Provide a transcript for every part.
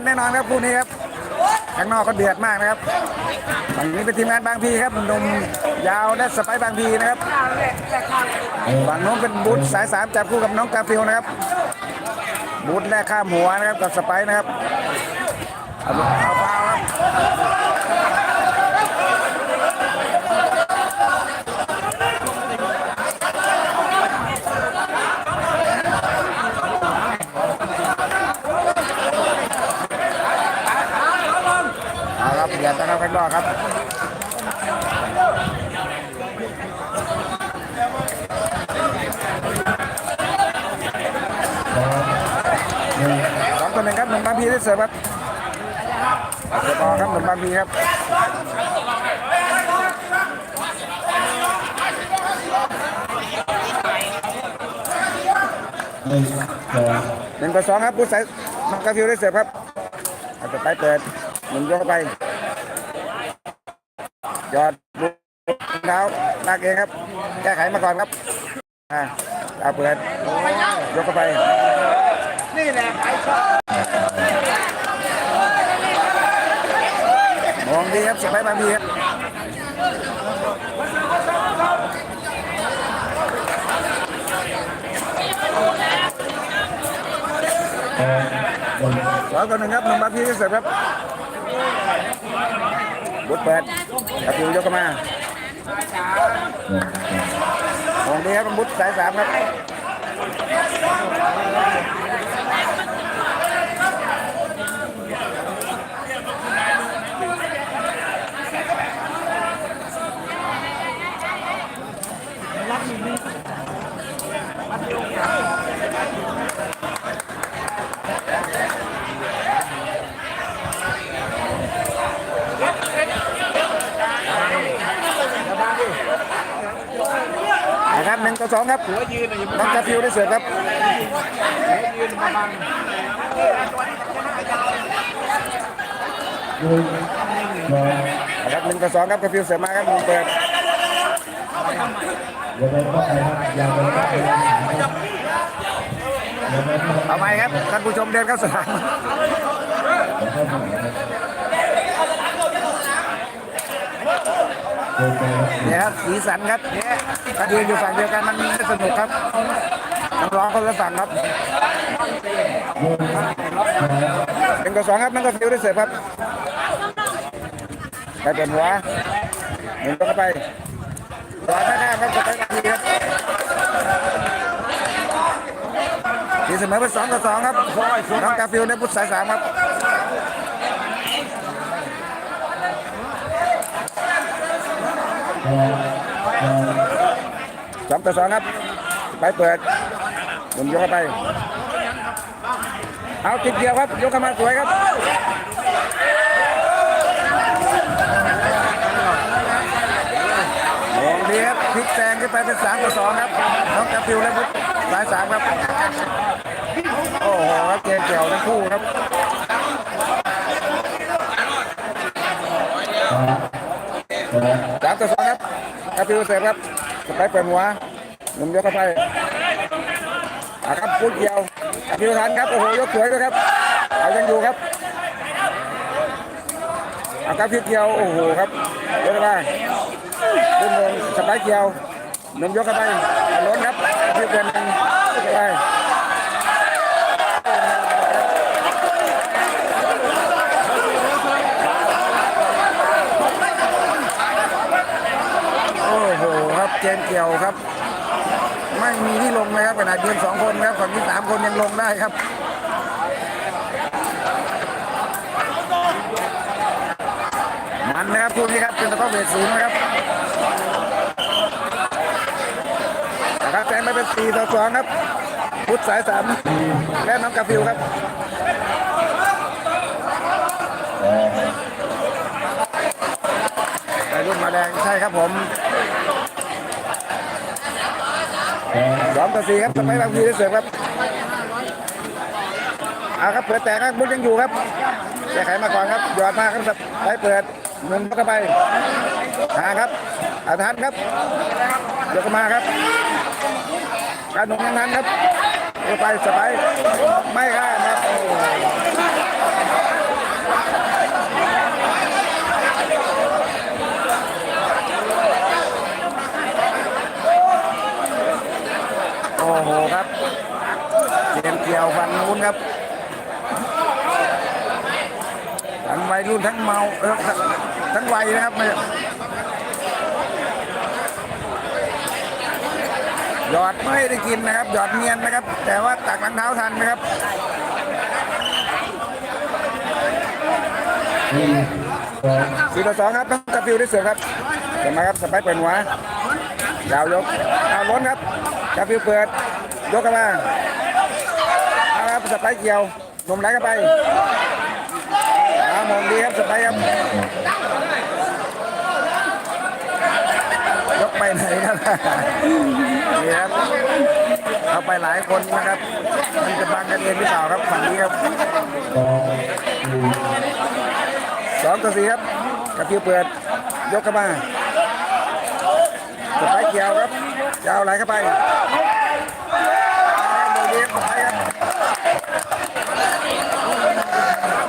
มันแน่นอนครับคู่นี้ครับข้างนอกก็เดือดมากนะครับฝั่งนี้เป็นทีมงานบางพีครับหนุ่มยาวและสไปร์บางพีนะครับฝั่งโน้นเป็นบูธสายสามจับคู่กับน้องกาฟิลนะครับบูธแรกข้ามหัวนะครับกับสไปร์นะครับเอาเปล่าครับเอาครับเดือดนะครับ ข้างนอกครับสองต่อหนึ่งครับหนุ่มบางพีได้เสิร์ฟครับเสิร์ฟบอลครับหนุ่มบางพีครับหนึ่งต่อสองครับผู้ใส่น้องกาฟิลได้เสิร์ฟครับอาจจะไปเปิดหนึ่งยกไป ยอดลูกเท้าลากเองครับ แก้ไขมาก่อนครับอ่าเอาเปิดยกเข้าไป นี่แหละใครชอบมองดีครับสไปร์บางพีครับแปดหนึ่งสองต่อหนึ่งครับหนุ่มบางพีได้เสิร์ฟครับบุดเปิด กาฟิลยกเข้ามาหนึ่งมองดีครับบุดสายสามครับ หนึ่งต่อสองครับน้องกาฟิวได้เสิร์ฟครับหนึ่งสองนะครับหนึ่งต่อสองครับกาฟิวเสิร์ฟมาครับหนึ่งเปิดอย่าไปเข้าไปครับอย่าไปเข้าไปครับอย่าไปเข้าไปเอาไหมครับท่านผู้ชมเดินเข้าสนาม อย่า เนี่ยครับสีสันครับเนี่ยถ้ายืนอยู่ฝั่งเดียวกันมันไม่สนุกครับต้องร้องคนละฝั่งครับหนึ่งสองหนึ่งต่อสองครับน้องกาฟิวได้เสร์ฟครับไปเป็นหัวหนึ่งก็เข้าไปขวาหน้าครับจะไปนาทีครับทีเสมอเป็นสองต่อสองครับน้องกาฟิวได้พุทธสายสามครับ สองต่อสองครับ ไปเปิดหมุนยกเข้าไป เอาติดเดียวครับ ยกเข้ามาสวยครับมองดีครับพลิกแซงขึ้นไปเป็นสามต่อสองครับน้องกาฟิวและพุทธสายสามครับ โอ้โหครับเกมเกี่ยวทั้งคู่ครับ สามสอง สามต่อสองครับ กาฟิวเสิร์ฟครับไปเปิดหัวหนุ่มยกเข้าไปอาครับพุทธเกี่ยวพี่วทันครับโอ้โหยกสวยด้วยครับเอายังอยู่ครับอาครับพี่เกียวโอ้โหครับยกเข้าไปขึ้นบนสไปเกียวหนุ่มยกเข้าไปล้นครับพี่เกินหนึ่งยกเข้าไปโอ้โหครับ เกมเกี่ยวครับ ไม่มีที่ลงเลยครับขนาดยืนสองคนครับฝั่งนี้สามคนยังลงได้ครับมันนะครับคู่นี้ครับเป็นตะก้อเวทสูงนะครับนะครับแซงไปเป็นสี่ต่อสองครับ พุทธสายสามและน้องกาฟิวครับไปรุ่นมาแดงใช่ครับผม สองต่อสี่ครับสมัยบางพีได้เสิร์ฟครับเอาครับเปิดแตกครับบุญยังอยู่ครับแก้ไขมาก่อนครับหยอดมาครับไปเปิดหนึ่งเข้าไปหาครับอาทันครับยกเข้ามาครับการหนุนยังนั้นครับยกไปสไปร์ไม่ข้ามครับ โอโหครับเกมเกี่ยวฝั่งนู้นครับทั้งวัยรุ่นทั้งเมาทั้งทั้งวัยนะครับหยอดไม่ได้กินนะครับ หยอดเนียนนะครับ แต่ว่าตักหลังเท้าทันนะครับสี่ต่อสองครับต้องกระฟิวได้เสือครับเห็นไหมครับสไปเปิดหัวยาวยกเอาล้นครับ กระฟิวเปิด ยกกันมาเอาครับสไปเกี่ยวหนุ่มไหลกันไปเอามองดีครับสไปครับยกไปไหนครับนี่ครับเอาไปหลายคนนะครับ มันจะบังกันเองหรือเปล่าครับฝั่งนี้ครับสองต่อสี่ครับกระพิวเปิด ยกเข้ามาสุดท้ายเกี่ยวครับ ยาวไหลเข้าไปโดนเลี้ยงไปครับ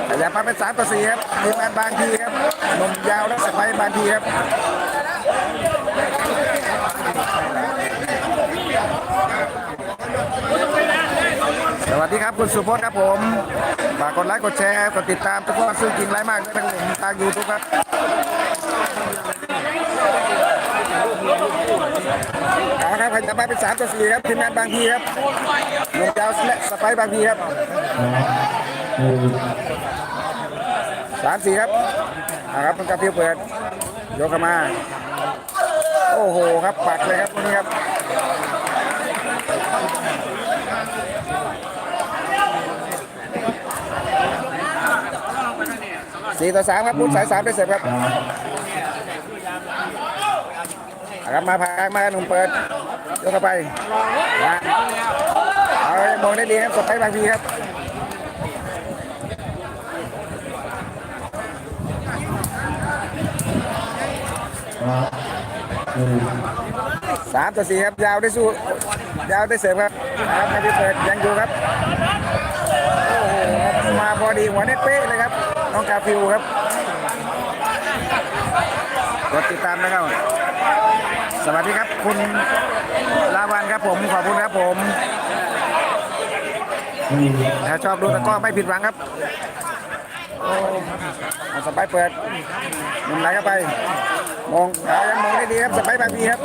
ขยับมาเป็นสามต่อสี่ครับทีมงานบางทีครับหนุ่มยาวและสไปบางทีครับสวัสดีครับคุณสุพจน์ครับผมฝากกดไลค์กดแชร์กดติดตามตะกร้อซื้อจริงไรมากทางผมทางยูทูบครับ เอาครับใครจะไปเป็นสามต่อสี่ครับทีมงานบางทีครับหนุ่มยาวและสไปร์บางทีครับสามสี่ครับเอาครับมันกระพิวเปิดยกเข้ามา โอ้โหครับปักเลยครับนี้ครับสี่ต่อสามครับรุ่สายสามได้เสร็จครับ ครับมาพากมาหนุ่มเปิดยกเข้าไปนะเอามองได้ดีครับสไปบางทีครับสามต่อสี่ครับยาวได้สู้ยาวได้เสริมครับครับมาที่เปิดยังอยู่ครับโอ้โหครับมาพอดีหัวเน็ตเป๊ะเลยครับน้องกาฟิวครับกดติดตามนะครับ สวัสดีครับคุณลาวันครับผมขอบคุณครับผม ถ้าชอบดูตะก้อไม่ผิดหวังครับโอ้เอาสไปร์เปิดมุนไหลเข้าไป มองอายังมองได้ดีครับสไปร์บางทีครับ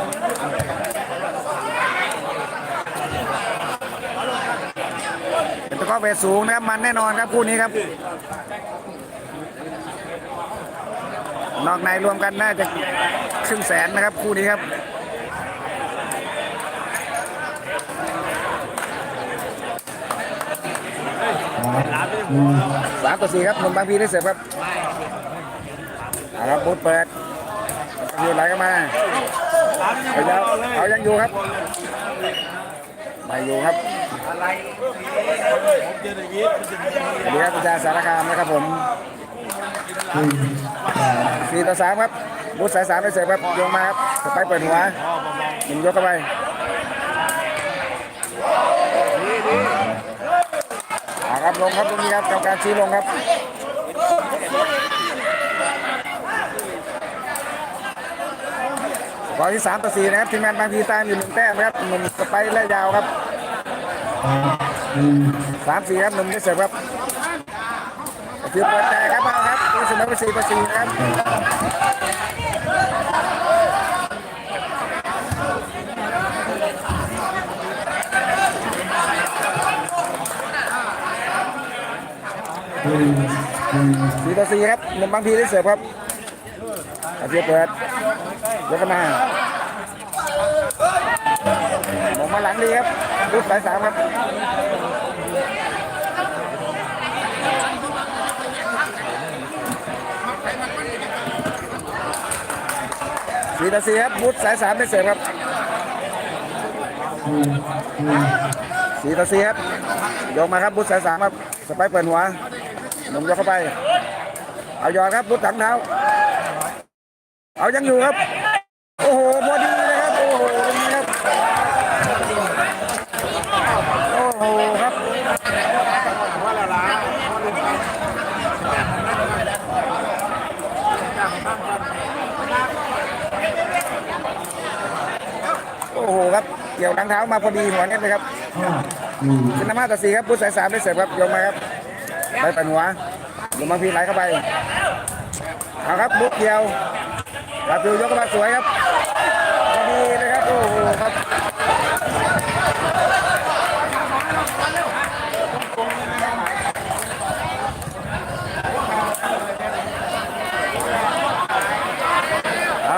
ตะก้อเวทสูงนะครับมันแน่นอนครับคู่นี้ครับ นอกในรวมกันน่าจะครึ่งแสนนะครับคู่นี้ครับสามต่อสี่ครับหนุ่มบางพีได้เสิร์ฟครับเอาครับบูทเปิดอยู่ไหลเข้ามาเอายาวเอายังอยู่ครับไม่อยู่ครับสวัสดีครับประชาสารคามนะครับผม สี่ต่อสามครับบูทสายสามได้เสร์ฟครับโยงมาครับสไปเปิดหัวหนึ่งยกเข้าไปครับลงครับตรงนี้ครับกรรมการชี้ลงครับขอที่สามต่อสี่นะครับทีมงานบางทีตามอยู่หนึ่งแต้มครับหนุ่มสไปร์และยาวครับสามสี่ครับหนุ่มได้เสร์ฟครับ คือเปิดแต่ครับเอาครับตีเสมอเป็นสี่ต่อสี่ครับสี่ต่อสี่ครับหนุ่มบางทีได้เสิร์ฟครับเอาเพียเปิดยกขึ้นมามองมาหลังดีครับรูปสายสามครับ สีตาซีครับบูธสายสามได้เสร็จครับสีตาซีครับยกมาครับบูธสายสามครับสไปเปิดหัวหนุ่มยกเข้าไป เอายอดครับบูธถังเท้า เอายังอยู่ครับ โอ้โหพอดีเลยครับ โอ้โหนี่ครับ โอ้โหครับ ครับ เกี่ยวหลังเท้ามาพอดีหัวเน็ตเลยครับห้าสี่เป็นน้ำห้าต่อสี่ครับพุทธสายสามได้เสร์ฟครับโยงมาครับไปปั่นหัวลงมาพีไหลเข้าไปเอาครับบุกเดียวกาฟิวยกมาสวยครับพอดีเลยครับโอ้โหครับ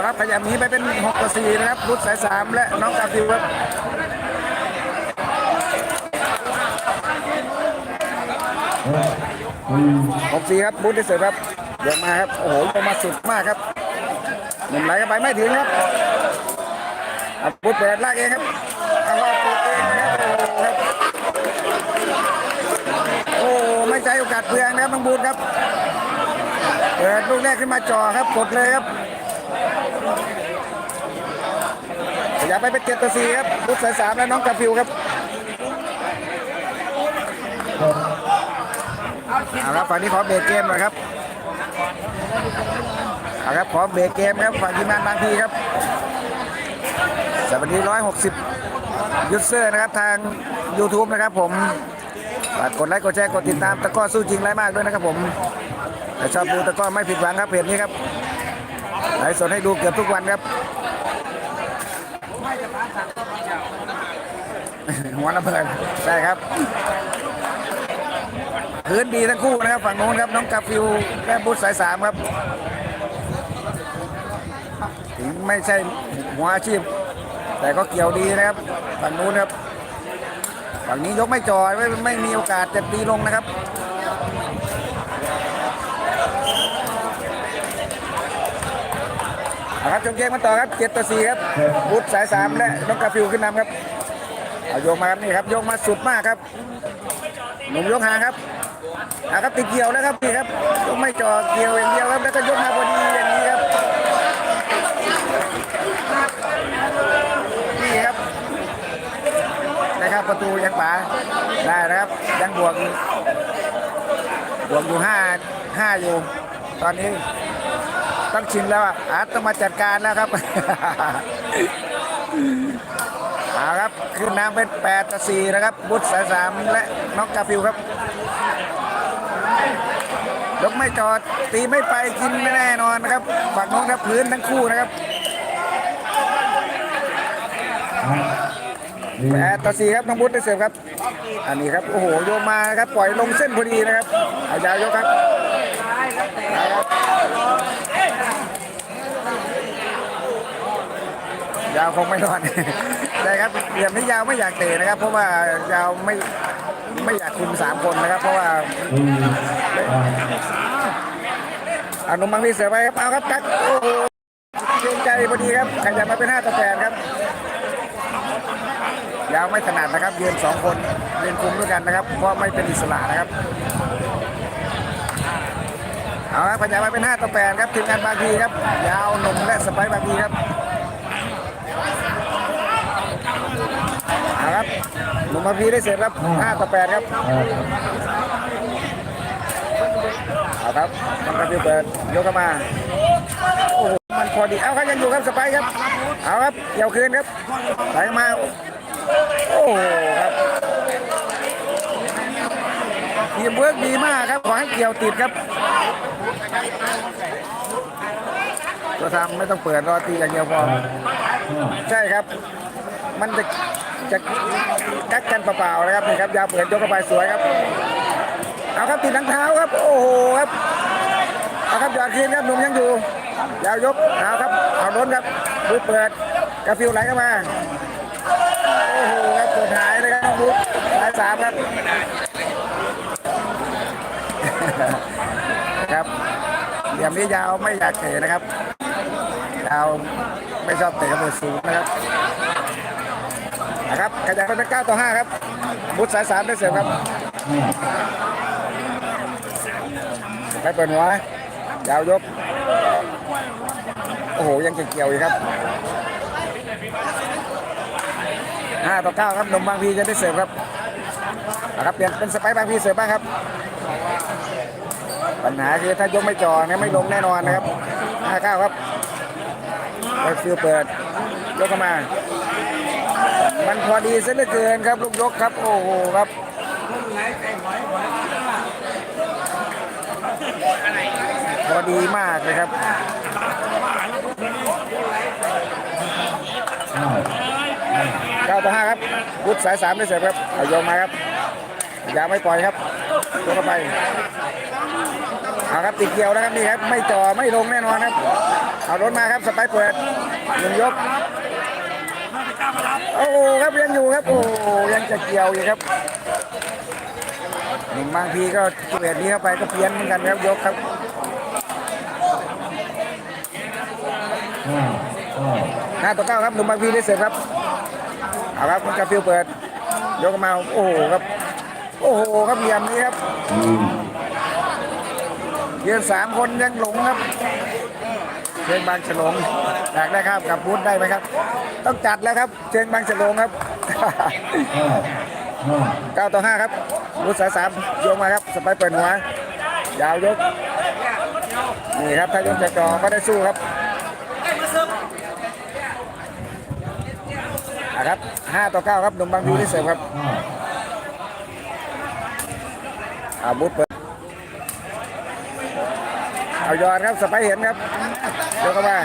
รับขยับนี้ไปเป็น6ต่อ4นะครับพุทธสายสามและน้องกาฟิวครับ สี่หกสีครับบูธที่เสิร์ฟครับเดินมาครับโอ้โหลงมาสุดมากครับหนุ่มไหลเข้าไปไม่ถึงครับอาบูธเปิดลากเองครับเอาว่าเปิดเองนะครับโอ้ไม่ใช่โอกาสเปลืองนะครับน้องบูธครับเปิดลูกแรกขึ้นมาจ่อครับกดเลยครับอย่าไปเป็นเจ็ดต่อสี่ครับบูธสายสามและน้องกาฟิวครับ เอาครับฝั่งนี้ขอเบรกเกมหน่อยครับเอาครับขอเบรกเกมครับฝั่งทีมงานบางพีครับสวัสดีร้อยหกสิบยูเซอร์นะครับทาง YouTube นะครับผมฝากกดไลค์กดแชร์กดติดตามตะก้อสู้จริงไรมากด้วยนะครับผมถ้าชอบดูตะก้อไม่ผิดหวังครับเพจนี้ครับไลฟ์สดให้ดูเกือบทุกวันครับหัวระเบิดใช่ครับ พื้นดีทั้งคู่นะครับฝั่งโน้นครับน้องกาฟิวและบุตสายสามครับถึงไม่ใช่หัวอาชีพ แต่ก็เกี่ยวดีนะครับฝั่งนู้นครับฝั่งนี้ยกไม่จอยไม่ไม่มีโอกาสจะตีลงนะครับเอาครับจงเกมมาต่อครับเจ็ดต่อสี่ครับบุตสายสามและน้องกาฟิวขึ้นนำครับเอาโยกมาครับนี่ครับโยกมาสุดมากครับหนุ่มยกหางครับ อาครับติดเกี่ยวแล้วครับนี่ครับยกไม่จ่อเกี่ยวอย่างเดียวครับแล้วก็ยกมาพอดีอย่างนี้ครับนี่ครับนะครับประตูยังป๋าได้นะครับยังบวกบวกอยู่ห้าห้าอยู่ ตอนนี้ต้องชินแล้วอะอาร์ตต้องมาจัดการแล้วครับเอาครับขึ้นนำเป็น8ต่อ4นะครับ บุตรสายสามและน้องกาฟิวครับ ยกไม่จอดตีไม่ไปกินไม่แน่นอนนะครับฝั่งน้องครับพื้นทั้งคู่นะครับห้าสี่8ต่อ4ครับน้องบุตรได้เสิร์ฟครับ อันนี้ครับโอ้โหโยนมาครับปล่อยลงเส้นพอดีนะครับเอายาวยกครับเอาครับยาวคงไม่รอดได้ครับเหลี่ยมนี้ยาวไม่อยากเตะนะครับ เพราะว่ายาวไม่ ไม่อยากคุมสามคนนะครับเพราะว่าสี่ห้าอนุมังมีเสือไปครับเอาครับตักโอ้โหเกรงใจพอดีครับขยับมาเป็น5ต่อ8ครับยาวไม่ถนัดนะครับยืนสองคนเรียนคุมด้วยกันนะครับ เพราะไม่เป็นอิสระนะครับเอาครับขยับมาเป็น5ต่อ8ครับทีมงานบางพีครับ ยาวหนุ่มและสไปบางพีครับเอาครับ หนุ่มบางพีได้เสร็จครับ5ต่อ8ครับแปดเอาครับมันก็จะเปิดยกเข้ามาโอ้โหมันพอดีเอาครับยังอยู่ครับสไปร์ครับ เอาครับเกี่ยวคืนครับไหลมาโอ้โหครับทีมเวิร์กดีมากครับขอให้เกี่ยวติดครับตัวทำไม่ต้องเปิดรอตีอย่างเดียวพอห้าใช่ครับ มันจะ จะกักกันเปล่าๆนะครับนี่ครับยาวเปิดยกเข้าไปสวยครับเอาครับติดหลังเท้าครับ โอ้โหครับเอาครับยอดคืนครับหนุ่มยังอยู่ยาวยกเอาครับเอาล้นครับบูเปิดกาฟิวไหลเข้ามาโอ้โหครับกดหายเลยครับน้องบุ๊สายสามครับครับเหลี่ยมนี้ยาวไม่อยากเตะนะครับยาวไม่ชอบเตะกระโดดสูงนะครับ นะครับขยับไปเป็นเก้าต่อห้าครับบุตสายสามได้เสริมครับไปเปิดหัวยาวยก โอ้โห ยังเกี่ยวๆอยู่ครับห้าต่อเก้าครับนมบางพีจะได้เสิร์ฟครับนะครับ เปลี่ยนเป็นสไปบางพีเสิร์ฟบ้างครับ ปัญหาคือถ้ายกไม่จ่อเนี่ยไม่ลงแน่นอนนะครับห้าเก้าครับไปฟิลเปิดยกเข้ามา มันพอดีซะเหลือเกินครับลูกยกครับ โอ้โหครับพอดีมากเลยครับเก้าต่อ5ครับวุฒิสาย3ได้เสร็จครับเอาโยงมาครับอย่าไม่ปล่อยครับโยกเข้าไปเอาครับติดเกี่ยวนะครับนี่ครับ ไม่จ่อไม่ลงแน่นอนครับ เอารถมาครับสไปเปิดหนึ่งยก โอ้โหครับยังอยู่ครับ โอ้โหยังจะเกี่ยวอยู่ครับหนึ่งบางทีก็เวทนี้เข้าไปก็เพี้ยนเหมือนกันครับยกครับห้าเก้าห้าต่อเก้าครับหนุ่มบางพีได้เสร็จครับเอาครับมันกาฟิวเปิด ยกมาโอ้โหครับ โอ้โหครับเหลี่ยมนี้ครับสี่ยืนสามคนยังหลงครับเชียงบางฉลงอยากได้ครับกับบูธได้ไหมครับ ต้องจัดแล้วครับเชียงบางฉลงครับเก้าห้าเก้าต่อห้าครับบูธสายสามโยงมาครับสไปร์เปิดหัวยาวยกนี่ครับถ้ายกจากจอก็ได้สู้ครับอะครับห้าต่อเก้าครับหนุ่มบางพีได้เสร็จครับห้าอาบุธ เอายอดครับสไปเห็นครับยกเข้ามา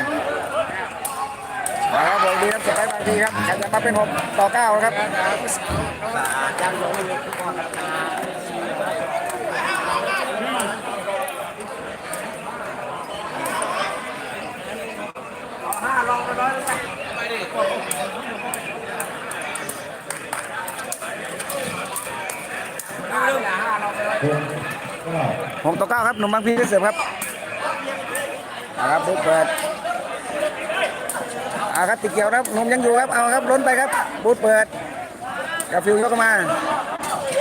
เอาครับผมดีครับสไปบางทีครับใครจะมาเป็นหกต่อเก้าครับหหกเก้ากต่อเก้าครับหนุ่มบางพีได้เสิร์ฟครับ เอาครับบุธเปิดอาครับติเกี่ยวครับนุ่มยังอยู่ครับ เอาครับล้นไปครับบุธเปิดกาฟิวยกเข้ามา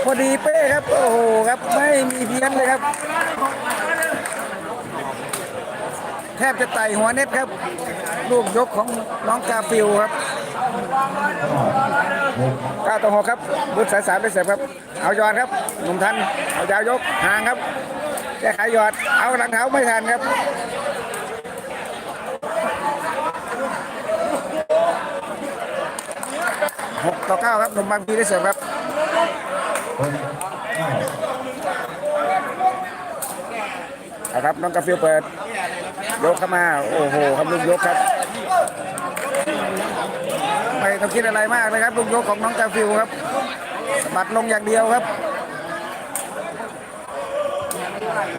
พอดีเป้ครับ โอ้โหครับ ไม่มีเพี้ยนเลยครับ แทบจะไต่หัวเน็ตครับ ลูกยกของน้องกาฟิวครับก้าต่อหกครับบุตสายสามได้เสร็จครับ เอายอดครับ หนุ่มทัน เอายาวยก ห่างครับ แก้ไขยอด เอาหลังเท้าไม่ทันครับหกต่อเก้าครับหนุ่มบางพีได้เสร็จครับหกเก้าเอาครับน้องกาฟิวเปิด ยกเข้ามา โอ้โหครับลูกยกครับ ไม่ต้องคิดอะไรมากเลยครับลูกยกของน้องกาฟิวครับบัดลงอย่างเดียวครับ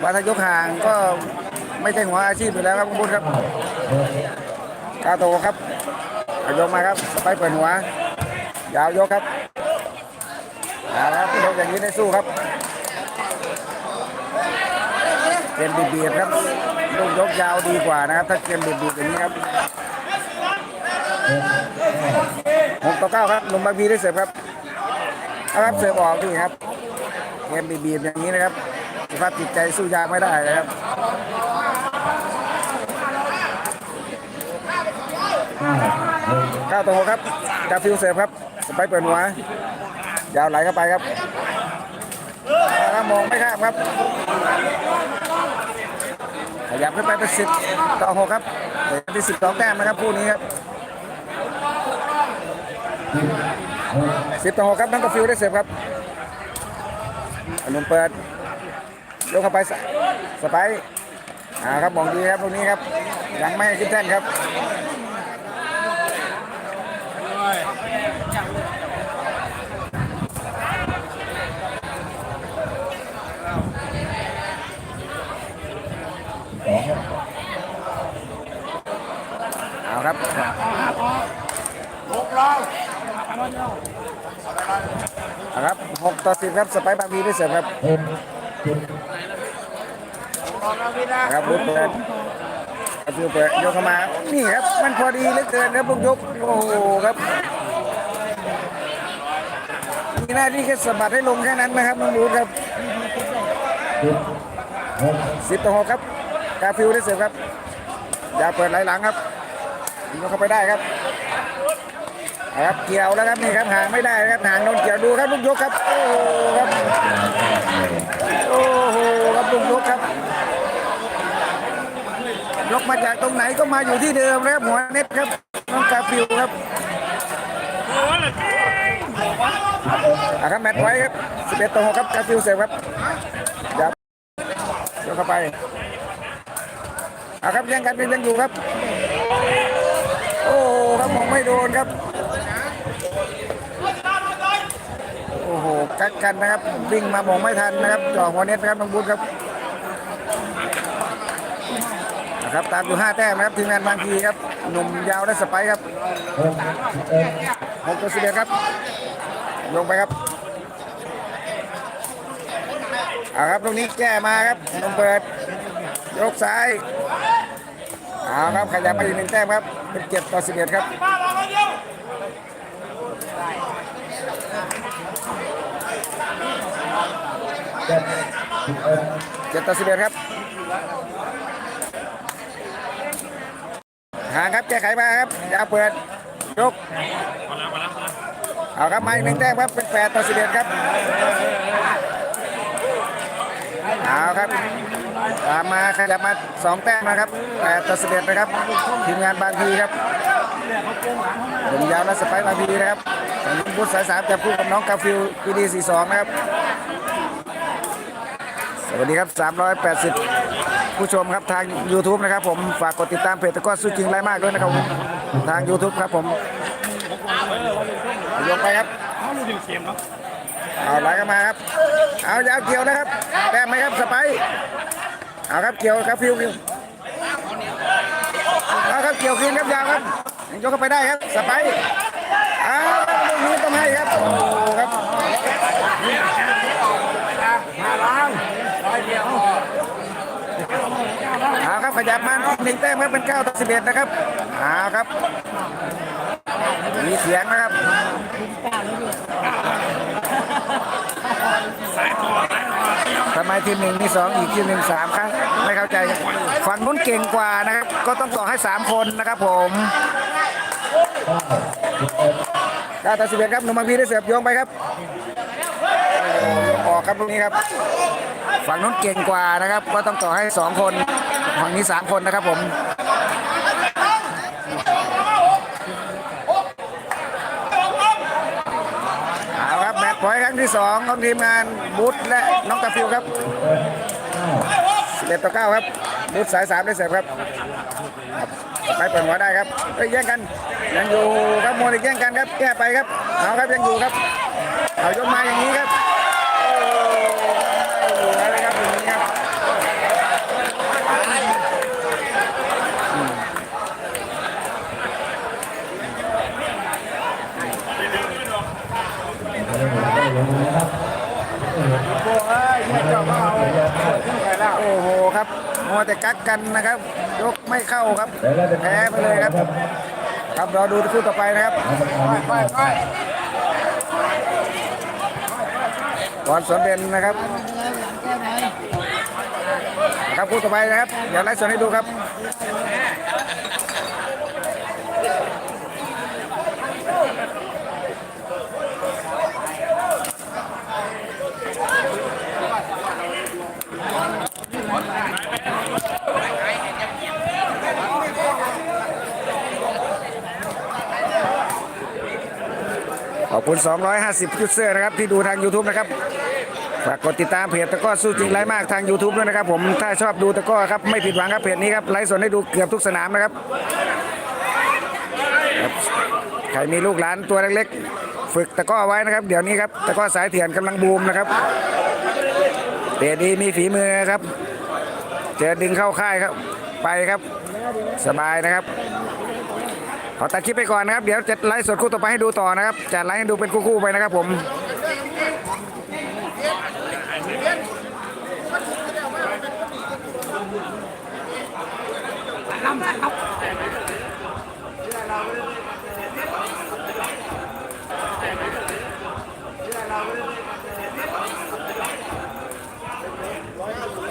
ว่าถ้ายกห่างก็ไม่ใช่หัวอาชีพอยู่แล้วครับคุณบุญครับกาโตครับเอายกมาครับ ไปเปิดหัว ยาวยกครับเอาละครับยกอย่างนี้ได้สู้ครับเกมบีบๆครับลูกยกยาวดีกว่านะครับ ถ้าเกมบีบๆอย่างนี้ครับหกต่อเก้าครับหนุ่มบางพีได้เสิร์ฟครับครับเสิร์ฟออกดีครับเกมบีบๆอย่างนี้นะครับ สภาพจิตใจสู้ยากไม่ได้นะครับห้าหกเก้าต่อหกครับกาฟิลเสร์ฟครับสไปเปิดหัวยาวไหลเข้าไปครับมองไม่ข้ามครับ ขยับขึ้นไปเป็นสิบต่อหกครับเดี๋ยวที่สิบสองแต้มนะครับคู่นี้ครับสิบต่อหกครับน้องกาฟิลได้เสร์ฟครับอนุมเปิด ยกเข้าไปสสไปอ่าครับมองดีครับตรงนี้ครับยังไม่ขึ้นแท่นครับเอาครับเอาครับหกต่อสิบครับสไปร์บางพีได้เสร์ฟครับ ครับบุกเปิดกาฟิลเปิดยกเข้ามานี่ครับ มันพอดีเหลือเกินครับลูกยกโอ้โหครับมีหน้าที่แค่สะบัดให้ลงแค่นั้นนะครับน้องบูธครับสิบต่อหกครับ กาฟิลได้เสิร์ฟครับ อย่าเปิดไหลหลังครับยิงเข้าไปได้ครับ ครับเกี่ยวแล้วครับนี่ครับห่างไม่ได้ครับห่างโดนเกี่ยวดูครับลูกยกครับโอ้โหครับโอ้โหครับลูกยกครับยกมาจากตรงไหนก็มาอยู่ที่เดิมนะครับหัวเน็ตครับน้องกาฟิลครับอะครับแมตช์ไว้ครับ11ต่อ6ครับกาฟิลเซฟครับยับยกเข้าไปอะครับยังกันยังอยู่ครับ โอ้ครับมองไม่โดนครับ โอ้โห กัดกันนะครับวิ่งมามองไม่ทันนะครับจ่อหัวเน็ตนะครับน้องบุญครับนะครับตามอยู่5แต้มนะครับทีมงานบางทีครับหนุ่มยาวและสไปครับหกตัวสิบเอ็ดครับลงไปครับเอาครับตรงนี้แก้มาครับลงเปิดยกซ้ายเอาครับขยับไปอีกหนึ่งแต้มครับเป็นเจ็ดต่อสิบเอ็ดครับ เจ็ดสิเดเจ็ดต่อสิบเอ็ดครับหางครับแก้ไขมาครับยาวเปิดยกเอาครับมาอีกหนึ่งแต้มครับเป็นแปดต่อสิบเอ็ดครับเอาครับตามมาขยับมาสองแต้มนะครับแปดต่อสิบเอ็ดนะครับทีมงานบางพีครับผมยาวและสไปร์บางพีนะครับสองพุทธสายสามจับคู่กับน้องกาฟิลปีดีสี่สองนะครับ วัสดีครับ 380 ผู้ชมครับทาง YouTube นะครับผมฝากกดติดตามเพจตะก้อสู้จริงไรมากด้วยนะครับทาง YouTube ครับผมยกไปครับเอาไหลกันมาครับ เอายาวเกี่ยวนะครับแต้มไหมครับสไปร์เอาครับเกี่ยวครับฟิวฟิวเอาครับเกี่ยวคืนครับยาวครับยกเข้าไปได้ครับสไปร์เอาครับลูกนี้ต้องให้ครับโอ้โหครับ เอาครับข ยับมาหนึ่งแต้มครับเป็น9ต่อ11นะครับเอาครับมีเสียงนะครับทำไมทีมหนึ่งมีสองอีกทีมหนึ่งสามครั้งไม่เข้าใจฝั่งนู้นเก่งกว่านะครับ ก็ต้องต่อให้สามคนนะครับผมก้าต่อ11ครับหนุ่มบางพีได้เสิร์ฟโยงไปครับออกครับตรงนี้ครับ ฝั่งนู้นเก่งกว่านะครับ ก็ต้องต่อให้2คน ฝั่งนี้3คนนะครับผมเอาครับแมตช์พอยครั้งที่2ของทีมงานบูธและน้องกาฟิวครับ11ต่อ9ครับบูธสาย3ได้เสร์ฟครับครับไปเปิดหัวได้ครับไปแย่งกันยังอยู่ครับมวลอีกแย่งกันครับแก้ไปครับเอาครับยังอยู่ครับเอายกมาอย่างนี้ครับ โอ้อยู่แล้วนะครับอย่างนี้ครับ โอ้โหครับมัวแต่กักกันนะครับ ยกไม่เข้าครับแพ้ไปเลยครับ ครับรอดูคู่ต่อไปนะครับก่อนสวนเด่นนะครับครับคู่ต่อไปนะครับเดี๋ยวไลฟ์สดให้ดูครับ ขอบคุณ 250ยูเซอร์นะครับที่ดูทาง YouTube นะครับฝากกดติดตามเพจตะก้อสู้จริงไร้มากทาง YouTube ด้วยนะครับผมถ้าชอบดูตะก้อครับไม่ผิดหวังครับเพจนี้ครับไลฟ์สดให้ดูเกือบทุกสนามนะครับใครมีลูกหลานตัวเล็กๆ ฝึกตะก้อไว้นะครับ เดี๋ยวนี้ครับตะก้อสายเถื่อนกำลังบูมนะครับเตะดีมีฝีมือครับเจอดึงเข้าค่ายครับไปครับ สบายนะครับ ขอตัดคลิปไปก่อนนะครับ เดี๋ยวจะไลฟ์สดคู่ต่อไปให้ดูต่อนะครับ จะไลฟ์ให้ดูเป็นคู่ๆไปนะครับผม